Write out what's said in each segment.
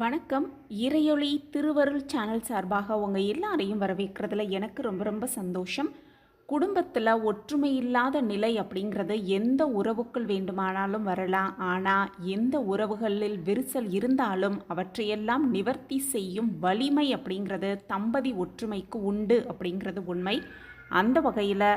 வணக்கம். இறையொளி திருவருள் சேனல் சார்பாக உங்கள் எல்லாரையும் வரவேற்கிறதுல எனக்கு ரொம்ப ரொம்ப சந்தோஷம். குடும்பத்தில் ஒற்றுமை இல்லாத நிலை அப்படிங்கிறது எந்த உறவுக்குள் வேண்டுமானாலும் வரலாம். ஆனால் எந்த உறவுகளில் விரிசல் இருந்தாலும் அவற்றையெல்லாம் நிவர்த்தி செய்யும் வலிமை அப்படிங்கிறது தம்பதி ஒற்றுமைக்கு உண்டு அப்படிங்கிறது உண்மை. அந்த வகையில்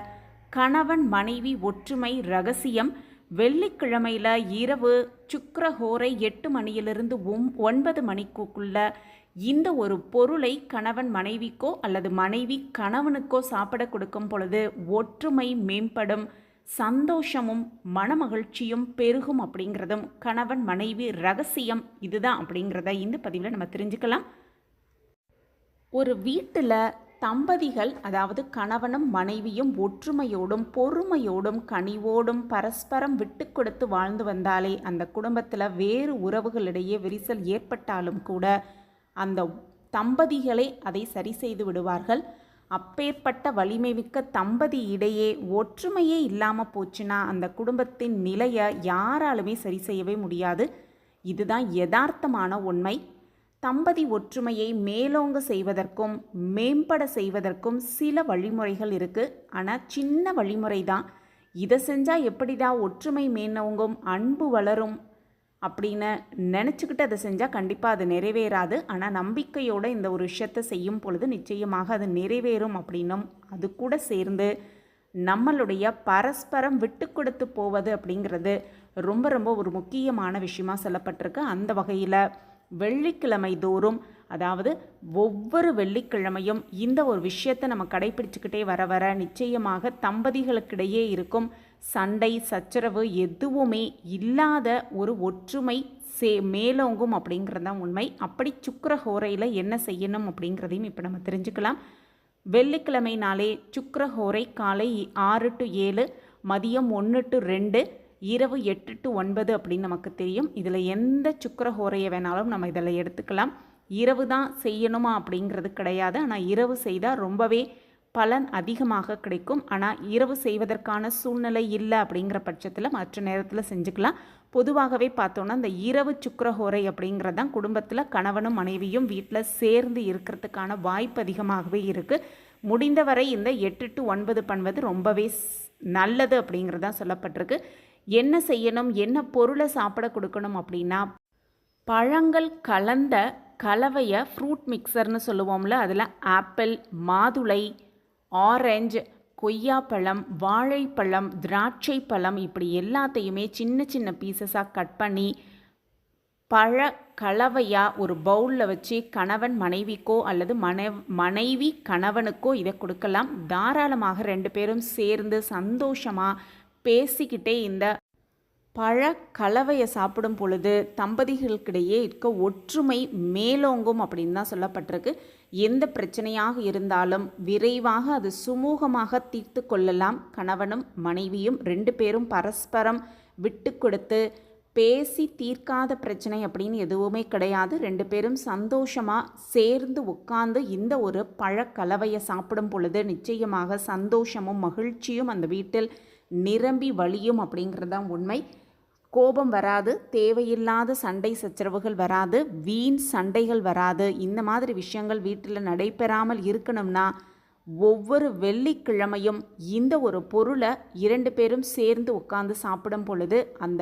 கணவன் மனைவி ஒற்றுமை ரகசியம் வெள்ளிக்கிழமையில் இரவு சுக்கரஹோரை எட்டு மணியிலிருந்து ஒம் ஒன்பது மணிக்குள்ள இந்த ஒரு பொருளை கணவன் மனைவிக்கோ அல்லது மனைவி கணவனுக்கோ சாப்பிட கொடுக்கும் பொழுது ஒற்றுமை மேம்படும் சந்தோஷமும் மனமகிழ்ச்சியும் பெருகும் அப்படிங்கிறதும் கணவன் மனைவி ரகசியம் இதுதான் அப்படிங்கிறத இந்த பதிவில் நம்ம தெரிஞ்சுக்கலாம். ஒரு வீட்டில் தம்பதிகள் அதாவது கணவனும் மனைவியும் ஒற்றுமையோடும் பொறுமையோடும் கனிவோடும் பரஸ்பரம் விட்டு கொடுத்து வாழ்ந்து வந்தாலே அந்த குடும்பத்தில் வேறு உறவுகளிடையே விரிசல் ஏற்பட்டாலும் கூட அந்த தம்பதிகளே அதை சரி செய்து விடுவார்கள். அப்பேற்பட்ட வலிமை மிக்க தம்பதி இடையே ஒற்றுமையே இல்லாமல் போச்சுன்னா அந்த குடும்பத்தின் நிலையை யாராலுமே சரி செய்யவே முடியாது. இதுதான் யதார்த்தமான உண்மை. தம்பதி ஒற்றுமையை மேலோங்க செய்வதற்கும் மேம்பட செய்வதற்கும் சில வழிமுறைகள் இருக்குது ஆனால் சின்ன வழிமுறை தான். இதை செஞ்சால் எப்படிடா ஒற்றுமை மேலோங்கும் அன்பு வளரும் அப்படின்னு நினச்சிக்கிட்டு அதை செஞ்சால் கண்டிப்பாக அது நிறைவேறாது. ஆனால் நம்பிக்கையோடு இந்த ஒரு விஷயத்தை செய்யும் பொழுது நிச்சயமாக அது நிறைவேறும் அப்படின்னும் அது கூட சேர்ந்து நம்மளுடைய பரஸ்பரம் விட்டு கொடுத்து போவது அப்படிங்கிறது ரொம்ப ரொம்ப ஒரு முக்கியமான விஷயமாக சொல்லப்பட்டிருக்கு. அந்த வகையில் வெள்ளிக்கிழமை தோறும் அதாவது ஒவ்வொரு வெள்ளிக்கிழமையும் இந்த ஒரு விஷயத்தை நம்ம கடைபிடிச்சுக்கிட்டே வர வர நிச்சயமாக தம்பதிகளுக்கிடையே இருக்கும் சண்டை சச்சரவு எதுவுமே இல்லாத ஒரு ஒற்றுமை சே மேலோங்கும் அப்படிங்கிறது தான் உண்மை. அப்படி சுக்கர ஹோரையில் என்ன செய்யணும் அப்படிங்கிறதையும் இப்போ நம்ம தெரிஞ்சுக்கலாம். வெள்ளிக்கிழமை நாளே சுக்கர ஹோரை காலை ஆறு டு ஏழு மதியம் ஒன்று டு ரெண்டு இரவு எட்டு டு ஒன்பது அப்படின்னு நமக்கு தெரியும். இதில் எந்த சுக்கர ஹோரையை வேணாலும் நம்ம இதில் எடுத்துக்கலாம். இரவு தான் செய்யணுமா அப்படிங்கிறது கிடையாது. ஆனால் இரவு செய்தால் ரொம்பவே பலன் அதிகமாக கிடைக்கும். ஆனால் இரவு செய்வதற்கான சூழ்நிலை இல்லை அப்படிங்கிற பட்சத்தில் மற்ற நேரத்தில் செஞ்சுக்கலாம். பொதுவாகவே பார்த்தோன்னா இந்த இரவு சுக்கரஹோரை அப்படிங்கிறது தான் குடும்பத்தில் கணவனும் மனைவியும் வீட்டில் சேர்ந்து இருக்கிறதுக்கான வாய்ப்பு அதிகமாகவே இருக்குது முடிந்தவரை இந்த எட்டு டு ஒன்பது பண்ணுவது ரொம்பவே நல்லது அப்படிங்கிறதான் சொல்லப்பட்டிருக்கு. என்ன செய்யணும் என்ன பொருளை சாப்பிட கொடுக்கணும் அப்படின்னா பழங்கள் கலந்த கலவையை ஃப்ரூட் மிக்சர்னு சொல்லுவோம்ல அதில் ஆப்பிள் மாதுளை ஆரஞ்சு கொய்யாப்பழம் வாழைப்பழம் திராட்சை பழம் இப்படி எல்லாத்தையுமே சின்ன சின்ன பீசஸாக கட் பண்ணி பழ கலவையாக ஒரு பவுலில் வச்சு கணவன் மனைவிக்கோ அல்லது மனை மனைவி கணவனுக்கோ இதை கொடுக்கலாம். தாராளமாக ரெண்டு பேரும் சேர்ந்து சந்தோஷமாக பேசிக்கிட்டே இந்த பழ கலவையை சாப்பிடும் பொழுது தம்பதிகளுக்கிடையே இருக்க ஒற்றுமை மேலோங்கும் அப்படின்னு தான் சொல்லப்பட்டிருக்கு. எந்த பிரச்சனையாக இருந்தாலும் விரைவாக அது சுமூகமாக தீர்த்து கொள்ளலாம். கணவனும் மனைவியும் ரெண்டு பேரும் பரஸ்பரம் விட்டு கொடுத்து பேசி தீர்க்காத பிரச்சனை அப்படின்னு எதுவுமே கிடையாது. ரெண்டு பேரும் சந்தோஷமாக சேர்ந்து உட்காந்து இந்த ஒரு பழக்கலவையை சாப்பிடும் பொழுது நிச்சயமாக சந்தோஷமும் மகிழ்ச்சியும் அந்த வீட்டில் நிரம்பி வழியும் அப்படிங்கிறது தான் உண்மை. கோபம் வராது தேவையில்லாத சண்டை சச்சரவுகள் வராது வீண் சண்டைகள் வராது. இந்த மாதிரி விஷயங்கள் வீட்டில் நடைபெறாமல் இருக்கணும்னா ஒவ்வொரு வெள்ளிக்கிழமையும் இந்த ஒரு பொருளை இரண்டு பேரும் சேர்ந்து உட்காந்து சாப்பிடும் பொழுது அந்த